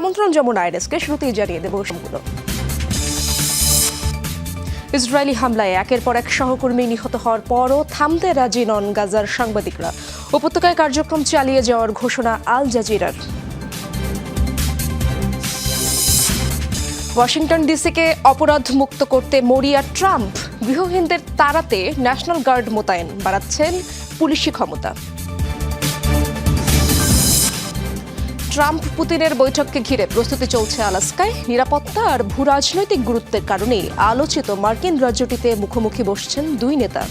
আমন্ত্রণ যেমন আইরেসকে শুরুতেই জানিয়ে দেব সম্পূর্ণ ইসরায়েলি হামলায় একের পর এক সহকর্মী নিহত হওয়ার পরও থামতে রাজি নন গাজার সাংবাদিকরা। উপত্যকায় কার্যক্রম চালিয়ে যাওয়ার ঘোষণা আল জাজিরার। ওয়াশিংটন ডিসিকে অপরাধ মুক্ত করতে মরিয়া ট্রাম্প, গৃহহীনদের তাড়াতে ন্যাশনাল গার্ড মোতায়েন বাড়াচ্ছেন পুলিশি ক্ষমতা। ট্রাম্প পুতিনের বৈঠককে ঘিরে প্রস্তুতি চলছে আলাস্কায়। নিরাপত্তা আর ভূ রাজনৈতিক গুরুত্বের কারণে আলোচিত মার্কিন রাজ্যটিতে মুখোমুখি বসছেন দুই নেতা।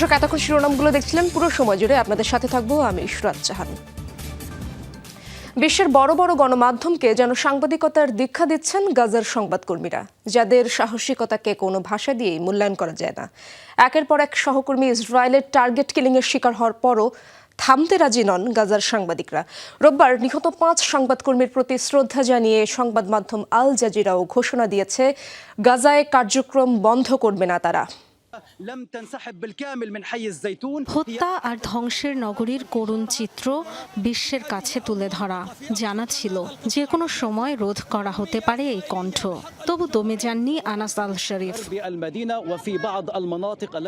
দর্শক, এতক্ষণ শিরোনামগুলো দেখছিলেন পুরো সময় জুড়ে আপনাদের সাথে থাকব আমি ইশরাত জাহান। বিশ্বের বড় বড় গণমাধ্যমকে যেন সাংবাদিকতার দীক্ষা দিচ্ছেন গাজার সংবাদকর্মীরা, যাদের সাহসিকতাকে কোনো ভাষা দিয়েই মূল্যায়ন করা যায় না। একের পর এক সহকর্মী ইসরায়েলের টার্গেট কিলিংয়ের শিকার হওয়ার পরও থামতে রাজি নন গাজার সাংবাদিকরা। রোববার নিহত পাঁচ সংবাদকর্মীর প্রতি শ্রদ্ধা জানিয়ে সংবাদ মাধ্যম আল জাজিরাও ঘোষণা দিয়েছে, গাজায় কার্যক্রম বন্ধ করবে না তারা। হত্যা আর ধ্বংসের নগরীর করুণ চিত্র বিশ্বের কাছে তুলে ধরা। জানা ছিল যে কোনো সময় রোধ করা হতে পারে এই কণ্ঠ। তবু দমে যাননি আনাস আল শরীফ।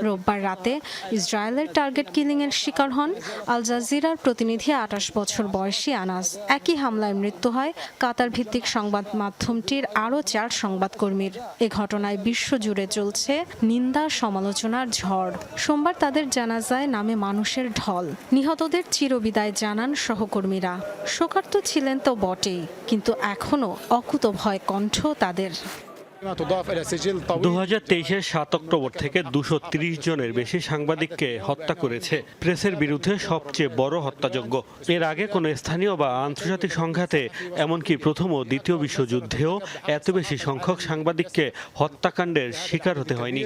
রোববার রাতে ইসরায়েলের টার্গেট কিলিং এর শিকার হন আল জাজিরার প্রতিনিধি আঠাশ বছর বয়সী আনাস। একই হামলায় মৃত্যু হয় কাতার ভিত্তিক সংবাদ মাধ্যমটির আরও চার সংবাদকর্মীর। এ ঘটনায় বিশ্ব জুড়ে চলছে নিন্দা সমালোচনার ঝড়। সোমবার তাদের জানাজায় নামে মানুষের ঢল। নিহতদের চিরবিদায় জানান সহকর্মীরা। শোকার্ত ছিলেন তো বটেই, কিন্তু এখনও অকুত ভয় কণ্ঠ তাদের। দু হাজার তেইশের সাত অক্টোবর থেকে দুশো জনের বেশি সাংবাদিককে হত্যা করেছে। প্রেসের বিরুদ্ধে সবচেয়ে বড় হত্যাযজ্ঞ। এর আগে কোনো স্থানীয় বা আন্তর্জাতিক সংঘাতে, এমনকি প্রথম ও দ্বিতীয় বিশ্বযুদ্ধেও এত বেশি সংখ্যক সাংবাদিককে হত্যাকাণ্ডের শিকার হতে হয়নি।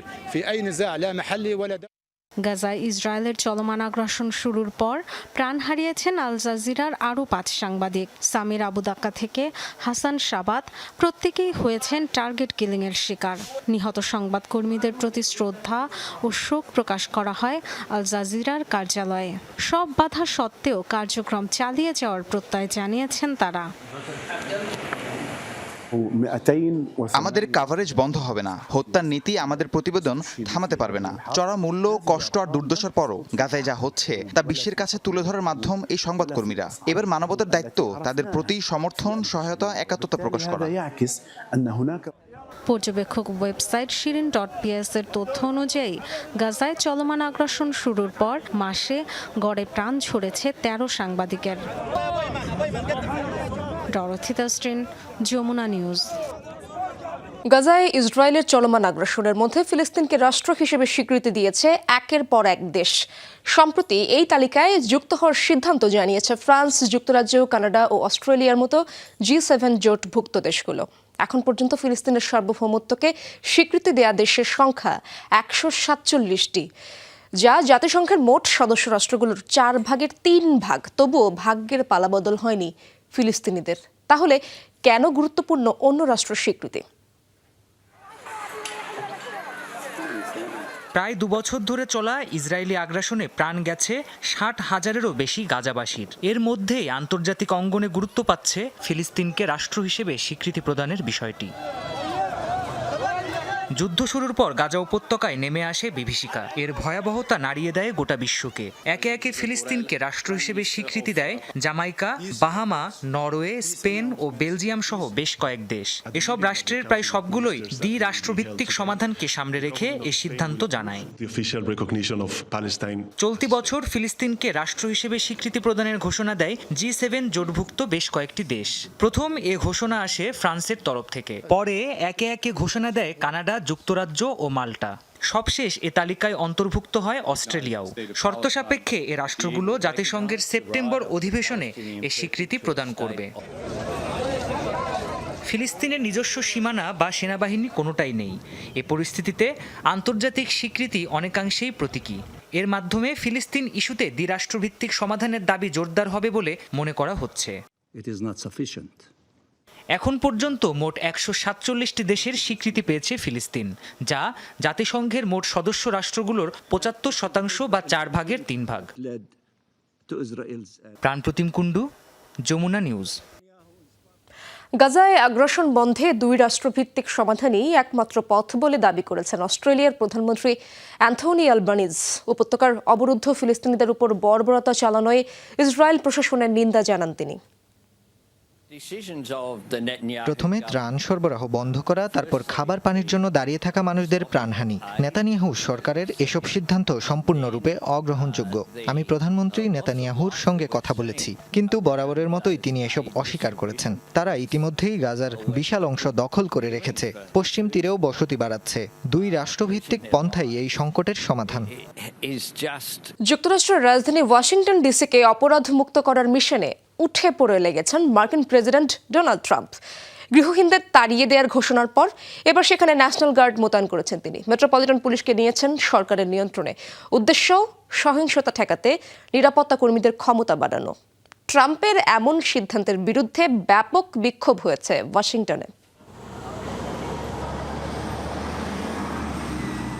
গাজায় ইসরায়েলের চলমান আগ্রাসন শুরুর পর প্রাণ হারিয়েছেন আল জাজিরার আরও পাঁচ সাংবাদিক। সামির আবুদাক্কা থেকে হাসান সাবাত প্রত্যেকেই হয়েছেন টার্গেট কিলিংয়ের শিকার। নিহত সংবাদকর্মীদের প্রতি শ্রদ্ধা ও শোক প্রকাশ করা হয় আল জাজিরার কার্যালয়ে। সব বাধা সত্ত্বেও কার্যক্রম চালিয়ে যাওয়ার প্রত্যয় জানিয়েছেন তারা। আমাদের কাভারেজ বন্ধ হবে না। হত্যার নীতি আমাদের প্রতিবেদন থামাতে পারবে না। চড়া মূল্য কষ্ট আর দুর্দশার পরও গাজায় যা হচ্ছে তা বিশ্বের কাছে তুলে ধরার মাধ্যম এই সংবাদকর্মীরা। এবার মানবতার দায়িত্ব তাদের প্রতি সমর্থন সহায়তা একাত্মতা প্রকাশ করা। পর্যবেক্ষক ওয়েবসাইট শিরিন ডট পিএস এর তথ্য অনুযায়ী গাজায় চলমান আগ্রাসন শুরুর পর মাসে গড়ে প্রাণ ছড়েছে তেরো সাংবাদিকের। ডরথিতা স্ট্রিন যমুনা নিউজ। গাজায় ইসরায়েলের চলমান আগ্রাসনের মধ্যে ফিলিস্তিনকে রাষ্ট্র হিসেবে স্বীকৃতি দিয়েছে একের পর এক দেশ। সম্প্রতি এই তালিকায় যুক্ত হওয়ার সিদ্ধান্ত জানিয়েছে ফ্রান্স, যুক্তরাজ্য, কানাডা ও অস্ট্রেলিয়ার মতো জি সেভেন জোটভুক্ত দেশগুলো। এখন পর্যন্ত ফিলিস্তিনের সার্বভৌমত্বকে স্বীকৃতি দেয়া দেশের সংখ্যা একশো সাতচল্লিশটি, যা জাতিসংঘের মোট সদস্য রাষ্ট্রগুলোর চার ভাগের তিন ভাগ। তবুও ভাগ্যের পালাবদল হয়নি ফিলিস্তিনিদের। তাহলে কেন গুরুত্বপূর্ণ অন্য রাষ্ট্র স্বীকৃতি? প্রায় দুবছর ধরে চলা ইসরায়েলি আগ্রাসনে প্রাণ গেছে ষাট হাজারেরও বেশি গাজাবাসীর। এর মধ্যে আন্তর্জাতিক অঙ্গনে গুরুত্ব পাচ্ছে ফিলিস্তিনকে রাষ্ট্র হিসেবে স্বীকৃতি প্রদানের বিষয়টি। যুদ্ধ শুরুর পর গাজা উপত্যকায় নেমে আসে বিভীষিকা। এর ভয়াবহতা নাড়িয়ে দেয় গোটা বিশ্বকে। একে একে ফিলিস্তিনকে রাষ্ট্র হিসেবে স্বীকৃতি দেয় জামাইকা বাহামা নরওয়ে স্পেন ও বেলজিয়াম সহ বেশ কয়েক দেশ। এসব রাষ্ট্রের প্রায় সবগুলোই দ্বি রাষ্ট্রভিত্তিক সমাধানকে সামনে রেখে এ সিদ্ধান্ত জানায়। চলতি বছর ফিলিস্তিনকে রাষ্ট্র হিসেবে স্বীকৃতি প্রদানের ঘোষণা দেয় জি সেভেন জোটভুক্ত বেশ কয়েকটি দেশ। প্রথম এ ঘোষণা আসে ফ্রান্সের তরফ থেকে। পরে একে একে ঘোষণা দেয় কানাডা যুক্তরাজ্য ও মাল্টা। সবশেষ এ তালিকায় অন্তর্ভুক্ত হয় অস্ট্রেলিয়াও। শর্ত সাপেক্ষে এ রাষ্ট্রগুলো জাতিসংঘের সেপ্টেম্বর অধিবেশনে এ স্বীকৃতি প্রদান করবে। ফিলিস্তিনের নিজস্ব সীমানা বা সেনাবাহিনী কোনোটাই নেই। এ পরিস্থিতিতে আন্তর্জাতিক স্বীকৃতি অনেকাংশেই প্রতীকী। এর মাধ্যমে ফিলিস্তিন ইস্যুতে দ্বিরাষ্ট্রভিত্তিক সমাধানের দাবি জোরদার হবে বলে মনে করা হচ্ছে। It is not sufficient. এখন পর্যন্ত মোট একশো সাতচল্লিশটি দেশের স্বীকৃতি পেয়েছে ফিলিস্তিন, যা জাতিসংঘের মোট সদস্য রাষ্ট্রগুলোর পঁচাত্তর শতাংশ বা চার ভাগের তিন ভাগ। প্রাণপ্রতিম কুণ্ডু, যমুনা নিউজ। গাজায় আগ্রাসন বন্ধে দুই রাষ্ট্রভিত্তিক সমাধানই একমাত্র পথ বলে দাবি করেছেন অস্ট্রেলিয়ার প্রধানমন্ত্রী অ্যান্থনি আলবানিজ। উপত্যকার অবরুদ্ধ ফিলিস্তিনিদের উপর বর্বরতা চালানোয় ইসরায়েল প্রশাসনের নিন্দা জানান তিনি। প্রথমে ত্রাণ সরবরাহ বন্ধ করা তারপর খাবার পানির জন্য দাঁড়িয়ে থাকা মানুষদের প্রাণহানি। নেতানিয়াহু সরকারের এসব সিদ্ধান্ত সম্পূর্ণরূপে অগ্রহণযোগ্য। আমি প্রধানমন্ত্রী নেতানিয়াহুর সঙ্গে কথা বলেছি কিন্তু বরাবরের মতোই তিনি এসব অস্বীকার করেছেন। তারা ইতিমধ্যেই গাজার বিশাল অংশ দখল করে রেখেছে। পশ্চিম তীরেও বসতি বাড়াচ্ছে। দুই রাষ্ট্রভিত্তিক পন্থাই এই সংকটের সমাধান। যুক্তরাষ্ট্রের রাজধানী ওয়াশিংটন ডিসিকে অপরাধ মুক্ত করার মিশনে উঠে পড়ে লেগেছেন মার্কিন প্রেসিডেন্ট ডোনাল্ড ট্রাম্প। গৃহহীনদের তাড়িয়ে দেওয়ার ঘোষণার পর এবার সেখানে ন্যাশনাল গার্ড মোতায়েন করেছেন তিনি। মেট্রোপলিটন পুলিশকে নিয়েছেন সরকারের নিয়ন্ত্রণে। উদ্দেশ্য, সহিংসতা ঠেকাতে নিরাপত্তা কর্মীদের ক্ষমতা বাড়ানো। ট্রাম্পের এমন সিদ্ধান্তের বিরুদ্ধে ব্যাপক বিক্ষোভ হয়েছে ওয়াশিংটনে।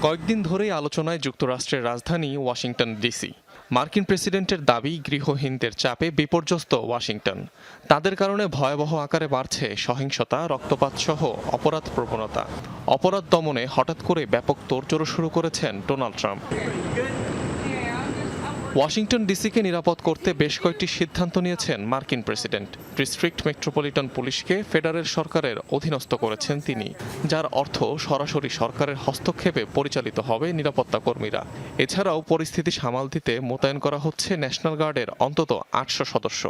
কয়েকদিন ধরেই আলোচনায় যুক্তরাষ্ট্রের রাজধানী ওয়াশিংটন ডিসি। মার্কিন প্রেসিডেন্টের দাবি গৃহহীনদের চাপে বিপর্যস্ত ওয়াশিংটন। তাদের কারণে ভয়াবহ আকারে বাড়ছে সহিংসতা, রক্তপাত সহ অপরাধ প্রবণতা। অপরাধ দমনে হঠাৎ করে ব্যাপক তোড়জোড়ো শুরু করেছেন ডোনাল্ড ট্রাম্প। ওয়াশিংটন ডিসিকে নিরাপদ করতে বেশ কয়েকটি সিদ্ধান্ত নিয়েছেন মার্কিন প্রেসিডেন্ট। ডিস্ট্রিক্ট মেট্রোপলিটন পুলিশকে ফেডারেল সরকারের অধীনস্থ করেছেন তিনি, যার অর্থ সরাসরি সরকারের হস্তক্ষেপে পরিচালিত হবে নিরাপত্তা কর্মীরা। এছাড়াও পরিস্থিতি সামাল দিতে মোতায়েন করা হচ্ছে ন্যাশনাল গার্ডের অন্তত আটশো সদস্য।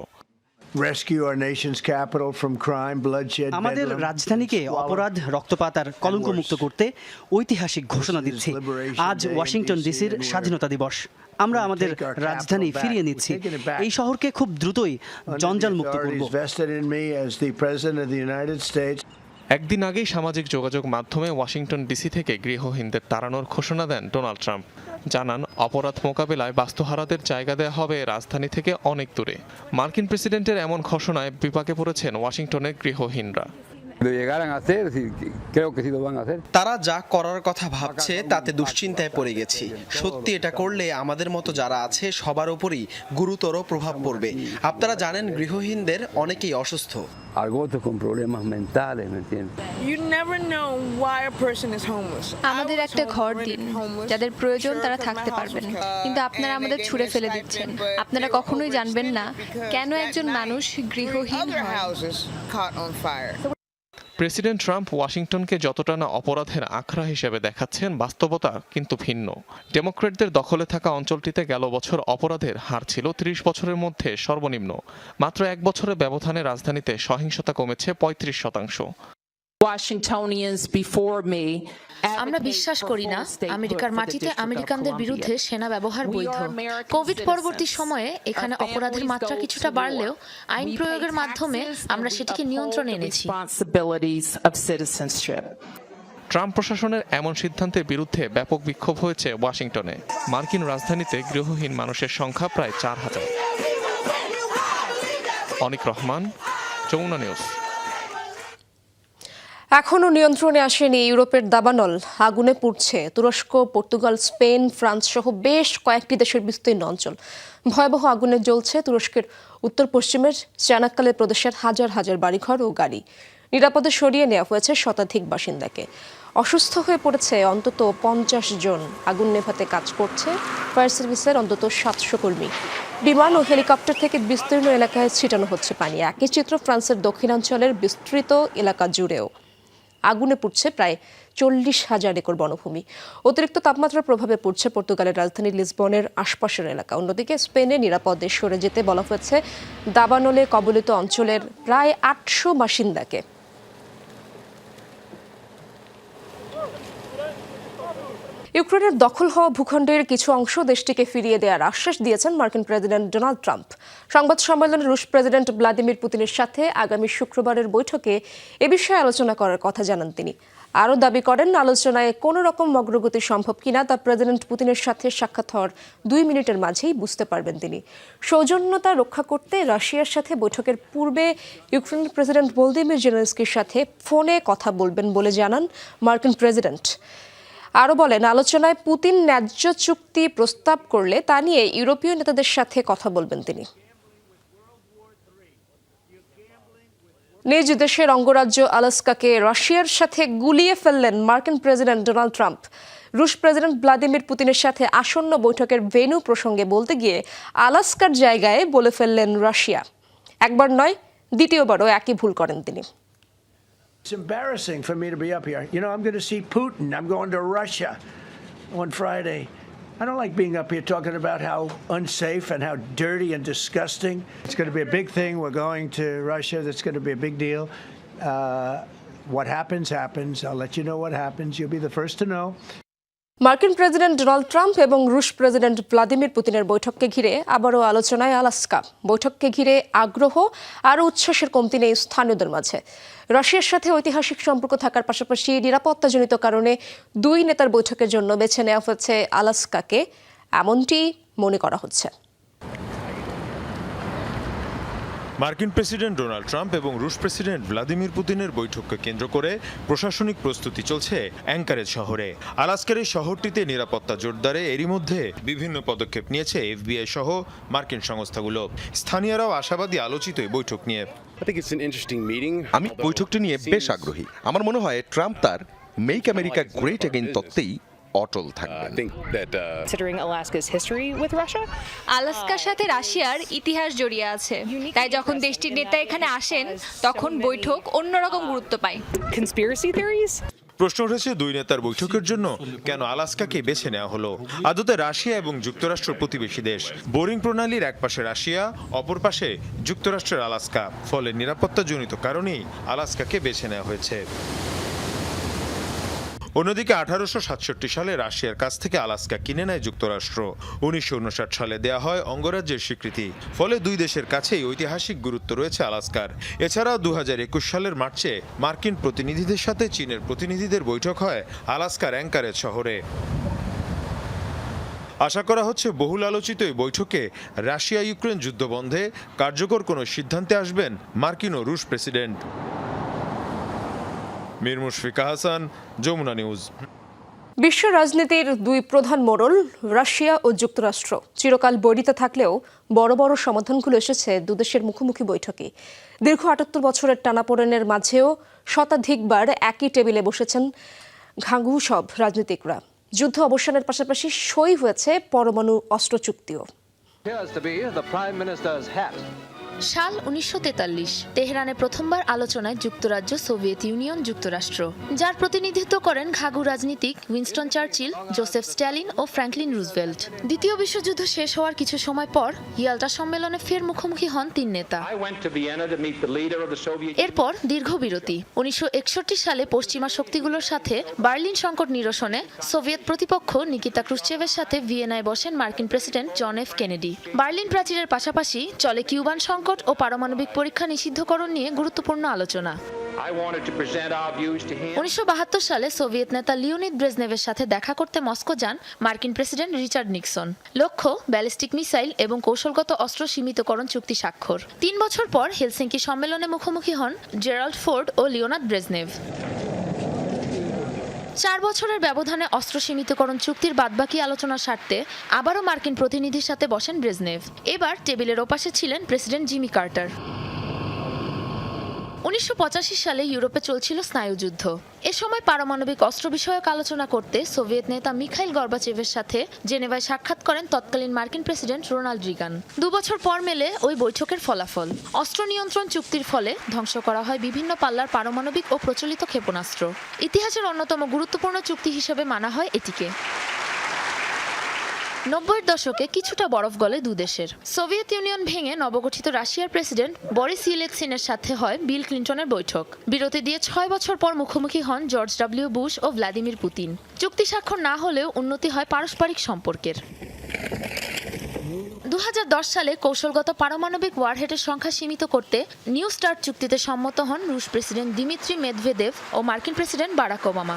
Rescue our nation's capital from crime, bloodshed, আমাদের রাজধানীকে অপরাধ রক্তপাত আর কলঙ্কমুক্ত করতে ঐতিহাসিক ঘোষণা দিচ্ছি। আজ ওয়াশিংটন ডিসির স্বাধীনতা দিবস। আমরা আমাদের রাজধানী ফিরিয়ে নিচ্ছি। এই শহরকে খুব দ্রুতই জঞ্জাল মুক্ত করব। একদিন আগেই সামাজিক যোগাযোগ মাধ্যমে ওয়াশিংটন ডিসি থেকে গৃহহীনদের তাড়ানোর ঘোষণা দেন ডোনাল্ড ট্রাম্প। জানান, অপরাধ মোকাবেলায় বাস্তুহারাদের জায়গা দেওয়া হবে রাজধানী থেকে অনেক দূরে। মার্কিন প্রেসিডেন্টের এমন ঘোষণায় বিপাকে পড়েছেন ওয়াশিংটনের গৃহহীনরা। তারা যা করার কথা ভাবছে তাতে দুশ্চিন্তায় পড়ে গেছি। সত্যি এটা করলে আমাদের মতো যারা আছে সবার উপরই গুরুতর প্রভাব পড়বে। আপনারা জানেন গৃহহীনদের অনেকেই অসুস্থ। আমাদের একটা ঘর দিন যাদের প্রয়োজন তারা থাকতে পারবেন কিন্তু আপনারা আমাদের ছুঁড়ে ফেলে দিচ্ছেন। আপনারা কখনোই জানবেন না কেন একজন মানুষ গৃহহীন হয়। প্রেসিডেন্ট ট্রাম্প ওয়াশিংটনকে যতটা না অপরাধের আখড়া হিসেবে দেখাচ্ছেন, বাস্তবতা কিন্তু ভিন্ন। ডেমোক্রেটদের দখলে থাকা অঞ্চলটিতে গেল বছর অপরাধের হার ছিল ত্রিশ বছরের মধ্যে সর্বনিম্ন। মাত্র এক বছরের ব্যবধানে রাজধানীতে সহিংসতা কমেছে পঁয়ত্রিশ শতাংশ। আমরা বিশ্বাস করি না আমেরিকার মাটিতে আমেরিকানদের বিরুদ্ধে সেনা ব্যবহার বৈধ। কোভিড পরবর্তী সময়ে এখানে অপরাধের মাত্রা কিছুটা বাড়লেও আইন প্রয়োগের মাধ্যমে আমরা সেটিকে নিয়ন্ত্রণে এনেছি। ট্রাম্প প্রশাসনের এমন সিদ্ধান্তের বিরুদ্ধে ব্যাপক বিক্ষোভ হয়েছে ওয়াশিংটনে। মার্কিন রাজধানীতে গৃহহীন মানুষের সংখ্যা প্রায় চার হাজার। অনিক রহমান যমুনা নিউজ। এখনও নিয়ন্ত্রণে আসেনি ইউরোপের দাবানল। আগুনে পুড়ছে তুরস্ক, পর্তুগাল, স্পেন, ফ্রান্স সহ বেশ কয়েকটি দেশের বিস্তীর্ণ অঞ্চল। ভয়াবহ আগুনে জ্বলছে তুরস্কের উত্তর পশ্চিমের চানাক্কালে প্রদেশের হাজার হাজার বাড়িঘর ও গাড়ি। নিরাপদে সরিয়ে নেওয়া হয়েছে শতাধিক বাসিন্দাকে। অসুস্থ হয়ে পড়েছে অন্তত পঞ্চাশ জন। আগুন নেভাতে কাজ করছে ফায়ার সার্ভিসের অন্তত সাতশো কর্মী। বিমান ও হেলিকপ্টার থেকে বিস্তীর্ণ এলাকায় ছিটানো হচ্ছে পানি। একই চিত্র ফ্রান্সের দক্ষিণাঞ্চলের বিস্তৃত এলাকা জুড়েও। আগুনে পুড়ছে প্রায় চল্লিশ হাজার একর বনভূমি। অতিরিক্ত তাপমাত্রার প্রভাবে পড়ছে পর্তুগালের রাজধানী লিসবনের আশপাশের এলাকা। অন্যদিকে স্পেনে নিরাপদে সরে যেতে বলা হয়েছে। দাবানলে কবলিত অঞ্চলের প্রায় আটশো বাসিন্দাকে ইউক্রেনের দখল হওয়া ভূখণ্ডের কিছু অংশ দেশটিকে ফিরিয়ে দেওয়ার আশ্বাস দিয়েছেন মার্কিন প্রেসিডেন্ট ডোনাল্ড ট্রাম্প। সংবাদ সম্মেলনে রুশ প্রেসিডেন্ট ভ্লাদিমির পুতিনের সাথে আগামী শুক্রবারের বৈঠকে এ বিষয়ে আলোচনা করার কথা জানান তিনি। আরও দাবি করেন, আলোচনায় কোনো রকম অগ্রগতি সম্ভব কিনা তা প্রেসিডেন্ট পুতিনের সাথে সাক্ষাৎ হওয়ার দুই মিনিটের মাঝেই বুঝতে পারবেন তিনি। সৌজন্যতা রক্ষা করতে রাশিয়ার সাথে বৈঠকের পূর্বে ইউক্রেনের প্রেসিডেন্ট ভলদিমির জেলেন্সকির সাথে ফোনে কথা বলবেন বলে জানান মার্কিন প্রেসিডেন্ট। আরও বলেন, আলোচনায় পুতিন ন্যায্য চুক্তি প্রস্তাব করলে তা নিয়ে ইউরোপীয় নেতাদের সাথে কথা বলবেন তিনি। নিজ দেশের অঙ্গরাজ্য আলাস্কাকে রাশিয়ার সাথে গুলিয়ে ফেললেন মার্কিন প্রেসিডেন্ট ডোনাল্ড ট্রাম্প। রুশ প্রেসিডেন্ট ভ্লাদিমির পুতিনের সাথে আসন্ন বৈঠকের ভেন্যু প্রসঙ্গে বলতে গিয়ে আলাস্কার জায়গায় বলে ফেললেন রাশিয়া। একবার নয়, দ্বিতীয়বারও একই ভুল করেন তিনি। It's embarrassing for me to be up here. You know, I'm going to see Putin. I'm going to Russia on Friday. I don't like being up here talking about how unsafe and how dirty and disgusting. It's going to be a big thing. We're going to Russia. That's going to be a big deal. Uh, what happens, happens. I'll let you know what happens. You'll be the first to know. মার্কিন president Donald Trump এবং রুশ president Vladimir পুতিনের বৈঠককে ঘিরে আবারও আলোচনায় Alaska. বৈঠককে ঘিরে আগ্রহ আর উচ্ছ্বাসের কমতি নেই স্থানীয়দের মাঝে। রাশিয়ার সাথে ঐতিহাসিক সম্পর্ক থাকার পাশাপাশি নিরাপত্তাজনিত কারণে দুই নেতার বৈঠকের জন্য বেছে নেওয়া হয়েছে আলাস্কাকে। এমনটি মনে করা হচ্ছে। মার্কিন প্রেসিডেন্ট ডোনাল্ড ট্রাম্প এবং রুশ প্রেসিডেন্ট ভ্লাদিমির পুতিনের বৈঠককে কেন্দ্র করে প্রশাসনিক প্রস্তুতি চলছে অ্যাঙ্কারেজ শহরে। আলাস্কার এই শহরটিতে নিরাপত্তা জোরদারে এরই মধ্যে বিভিন্ন পদক্ষেপ নিয়েছে এফবিআই সহ মার্কিন সংস্থাগুলো। স্থানীয়রাও আশাবাদী আলোচিত এই বৈঠক নিয়ে। আমি বৈঠকটি নিয়ে বেশ আগ্রহী। আমার মনে হয় ট্রাম্প তার মেক আমেরিকা গ্রেট এগেইন তত্ত্বেই অটল থাকবেন আলাস্কার সাথে রাশিয়ার ইতিহাস জড়িয়ে আছে। তাই যখন দেশটির নেতা এখানে আসেন তখন বৈঠক অন্যরকম গুরুত্ব পায়। প্রশ্ন উঠেছে দুই নেতার বৈঠকের জন্য কেন আলাস্কাকে বেছে নেওয়া হলো। আদতে রাশিয়া এবং যুক্তরাষ্ট্র প্রতিবেশী দেশ। বোরিং প্রণালীর এক পাশে রাশিয়া অপর পাশে যুক্তরাষ্ট্রের আলাস্কা। ফলে নিরাপত্তাজনিত কারণেই আলাস্কাকে বেছে নেওয়া হয়েছে। অন্যদিকে আঠারোশো সাতষট্টি সালে রাশিয়ার কাছ থেকে আলাস্কা কিনে নেয় যুক্তরাষ্ট্র। উনিশশো উনষাট সালে দেয়া হয় অঙ্গরাজ্যের স্বীকৃতি। ফলে দুই দেশের কাছেই ঐতিহাসিক গুরুত্ব রয়েছে আলাস্কার। এছাড়াও দু হাজার একুশ সালের মার্চে মার্কিন প্রতিনিধিদের সাথে চীনের প্রতিনিধিদের বৈঠক হয় আলাস্কার অ্যাঙ্কারেজ শহরে। আশা করা হচ্ছে বহুল আলোচিত এই বৈঠকে রাশিয়া ইউক্রেন যুদ্ধ বন্ধে কার্যকর কোনো সিদ্ধান্তে আসবেন মার্কিন ও রুশ প্রেসিডেন্ট। মীর মুশফিকা হাসান যমুনা নিউজ। বিশ্ব রাজনীতির দুই প্রধান মোড়ল রাশিয়া ও যুক্তরাষ্ট্র। চিরকাল বৈরিতে থাকলেও বড় বড় সমাধানগুলো এসেছে দুদেশের মুখোমুখি বৈঠকে। দীর্ঘ আটাত্তর বছরের টানাপোড়েনের মাঝেও শতাধিকবার একই টেবিলে বসেছেন ঘাঙ্গু সব রাজনীতিকরা। যুদ্ধ অবসানের পাশাপাশি সই হয়েছে পরমাণু অস্ত্র চুক্তিও। সাল উনিশশো তেতাল্লিশ তেহরানে প্রথমবার আলোচনায় যুক্তরাজ্য সোভিয়েত ইউনিয়ন যুক্তরাষ্ট্র। যার প্রতিনিধিত্ব করেন ঘাগু রাজনীতিক উইনস্টন চার্চিল জোসেফ স্ট্যালিন ও ফ্র্যাঙ্কলিন রুজভেল্ট। দ্বিতীয় বিশ্বযুদ্ধ শেষ হওয়ার কিছু সময় পর ইয়াল্টা সম্মেলনে ফের মুখোমুখি হন তিন নেতা। এরপর দীর্ঘ বিরতি। উনিশশো একষট্টি সালে পশ্চিমা শক্তিগুলোর সাথে বার্লিন সংকট নিরসনে সোভিয়েত প্রতিপক্ষ নিকিতা ক্রুশ্চেভের সাথে ভিয়েনায় বসেন মার্কিন president John F Kennedy. Berlin প্রাচীরের পাশাপাশি চলে কিউবান সংকট ও পারমাণবিক পরীক্ষা নিষিদ্ধকরণ নিয়ে গুরুত্বপূর্ণ আলোচনা। উনিশশো বাহাত্তর সালে সোভিয়েত নেতা লিওনিদ ব্রেজনেভের সাথে দেখা করতে মস্কো যান মার্কিন প্রেসিডেন্ট রিচার্ড নিক্সন। লক্ষ্য ব্যালিস্টিক মিসাইল এবং কৌশলগত অস্ত্র সীমিতকরণ চুক্তি স্বাক্ষর। তিন বছর পর হেলসিঙ্কি সম্মেলনে মুখোমুখি হন জেরাল্ড ফোর্ড ও লিওনাদ ব্রেজনেভ। চার বছরের ব্যবধানে অস্ত্র সীমিতকরণ চুক্তির বাদবাকি আলোচনা সারতে আবারও মার্কিন প্রতিনিধির সাথে বসেন ব্রেজনেভ। এবার টেবিলের ওপাশে ছিলেন প্রেসিডেন্ট জিমি কার্টার। উনিশশো পঁচাশি সালে ইউরোপে চলছিল স্নায়ুযুদ্ধ এ সময় পারমাণবিক অস্ত্র বিষয়ক আলোচনা করতে সোভিয়েত নেতা মিখাইল গর্বাচেভের সাথে জেনেভায় সাক্ষাৎ করেন তৎকালীন মার্কিন প্রেসিডেন্ট রোনাল্ড রিগান। দুবছর পর মেলে ওই বৈঠকের ফলাফল। অস্ত্র নিয়ন্ত্রণ চুক্তির ফলে ধ্বংস করা হয় বিভিন্ন পাল্লার পারমাণবিক ও প্রচলিত ক্ষেপণাস্ত্র। ইতিহাসের অন্যতম গুরুত্বপূর্ণ চুক্তি হিসেবে মানা হয় এটিকে। নব্বইয়ের দশকে কিছুটা বরফ গলে দুদেশের সোভিয়েত ইউনিয়ন ভেঙে নবগঠিত রাশিয়ার প্রেসিডেন্ট বরিস ইলেকসিনের সাথে হয় বিল ক্লিন্টনের বৈঠক। বিরতি দিয়ে ছয় বছর পর মুখোমুখি হন জর্জ ডাব্লিউ বুশ ও ভ্লাদিমির পুতিন। চুক্তি স্বাক্ষর না হলেও উন্নতি হয় পারস্পরিক সম্পর্কের। দু হাজার দশ সালে কৌশলগত পারমাণবিক ওয়ারহেডের সংখ্যা সীমিত করতে নিউ স্টার্ট চুক্তিতে সম্মত হন রুশ প্রেসিডেন্ট দিমিত্রি মেদভেদেভ ও মার্কিন প্রেসিডেন্ট বারাক ওবামা।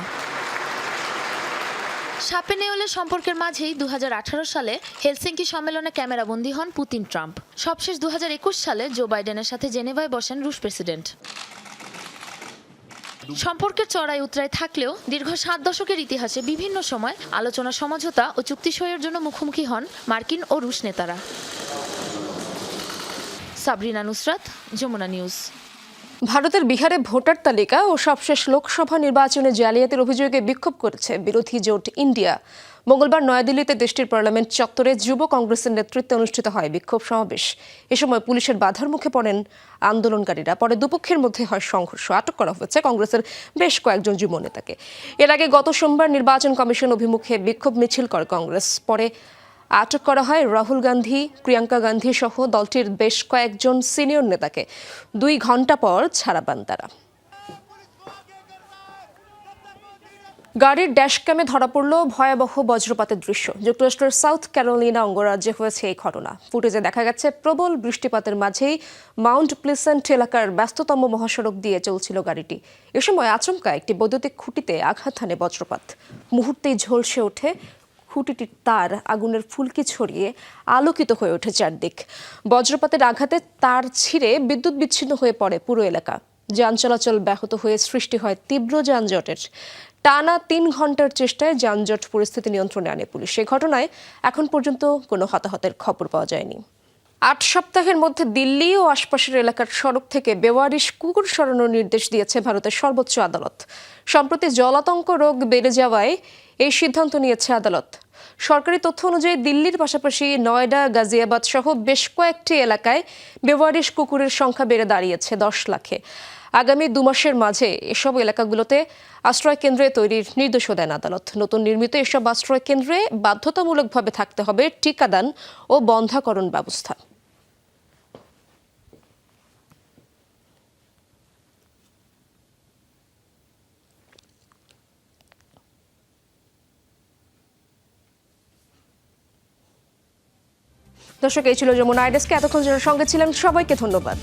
সাপে নেওয়ালের সম্পর্কের মাঝেই দু হাজার আঠারো সালে হেলসিঙ্কি সম্মেলনে ক্যামেরাবন্দী হন পুতিন ট্রাম্প। সবশেষ দু হাজার একুশ সালে জো বাইডেনের সাথে জেনেভায় বসেন রুশ প্রেসিডেন্ট। সম্পর্কের চড়াই উতরায় থাকলেও দীর্ঘ সাত দশকের ইতিহাসে বিভিন্ন সময় আলোচনা, সমঝোতা ও চুক্তি সইয়ের জন্য মুখোমুখি হন মার্কিন ও রুশ নেতারা। সাবরিনা নুসরাত, যমুনা নিউজ। ভারতের বিহারে ভোটার তালিকা ও সবশেষ লোকসভা নির্বাচনে জালিয়াতির অভিযোগে বিক্ষোভ করেছে বিরোধী জোট ইন্ডিয়া। মঙ্গলবার নয়াদিল্লিতে দেশটির পার্লামেন্ট চত্বরে যুব কংগ্রেসের নেতৃত্বে অনুষ্ঠিত হয় বিক্ষোভ সমাবেশ। এ সময় পুলিশের বাধার মুখে পড়েন আন্দোলনকারীরা। পরে দুপক্ষের মধ্যে হয় সংঘর্ষ। আটক করা হয়েছে কংগ্রেসের বেশ কয়েকজন যুব নেতাকে। এর আগে গত সোমবার নির্বাচন কমিশন অভিমুখে বিক্ষোভ মিছিল করে কংগ্রেস। পরে আটক করা হয় রাহুল গান্ধী, প্রিয়াঙ্কা গান্ধী সহ দলটির বেশ কয়েকজন সিনিয়র নেতাকে। দুই ঘণ্টা পর ছাড়া পান তারা। গাড়ির ড্যাশক্যামে ধরা পড়ল ভয়াবহ বজ্রপাতের দৃশ্য। যুক্তরাষ্ট্রের সাউথ ক্যারোলিনা অঙ্গরাজ্যে হয়েছে এই ঘটনা। ফুটেজে দেখা গেছে, প্রবল বৃষ্টিপাতের মাঝেই মাউন্ট প্লিসেন্ট এলাকার ব্যস্ততম মহাসড়ক দিয়ে চলছিল গাড়িটি। এ সময় আচমকা একটি বৈদ্যুতিক খুঁটিতে আঘাত হানে বজ্রপাত। মুহূর্তেই ঝলসে ওঠে খুঁটিটির তার আগুনের ফুলকি ছড়িয়ে আলোকিত হয়ে ওঠে চারদিক। বজ্রপাতের আঘাতে তার ছিঁড়ে বিদ্যুৎ বিচ্ছিন্ন হয়ে পড়ে পুরো এলাকা। যান চলাচল ব্যাহত হয়ে সৃষ্টি হয় তীব্র যানজটের। টানা তিন ঘণ্টার চেষ্টায় যানজট পরিস্থিতি নিয়ন্ত্রণে আনে পুলিশ। এই ঘটনায় এখন পর্যন্ত কোনো হতাহতের খবর পাওয়া যায়নি। আট সপ্তাহের মধ্যে দিল্লি ও আশপাশের এলাকার সড়ক থেকে বেওয়ারিশ কুকুর সরানোর নির্দেশ দিয়েছে ভারতের সর্বোচ্চ আদালত। সম্প্রতি জলাতঙ্ক রোগ বেড়ে যাওয়ায় এই সিদ্ধান্ত নিয়েছে আদালত। সরকারি তথ্য অনুযায়ী দিল্লির পাশাপাশি নয়ডা, গাজিয়াবাদ সহ বেশ কয়েকটি এলাকায় বেওয়ারিশ কুকুরের সংখ্যা বেড়ে দাঁড়িয়েছে দশ লাখে। আগামী দু মাসের মাঝে এসব এলাকাগুলোতে আশ্রয় কেন্দ্রে তৈরির নির্দেশও দেন আদালত। নতুন নির্মিত এসব আশ্রয় কেন্দ্রে বাধ্যতামূলকভাবে থাকতে হবে টিকাদান ও বন্ধাকরণ ব্যবস্থা। দর্শক এই ছিল যমুনা আইডেস্কে। এতক্ষণ যারা সঙ্গে ছিলেন সবাইকে ধন্যবাদ।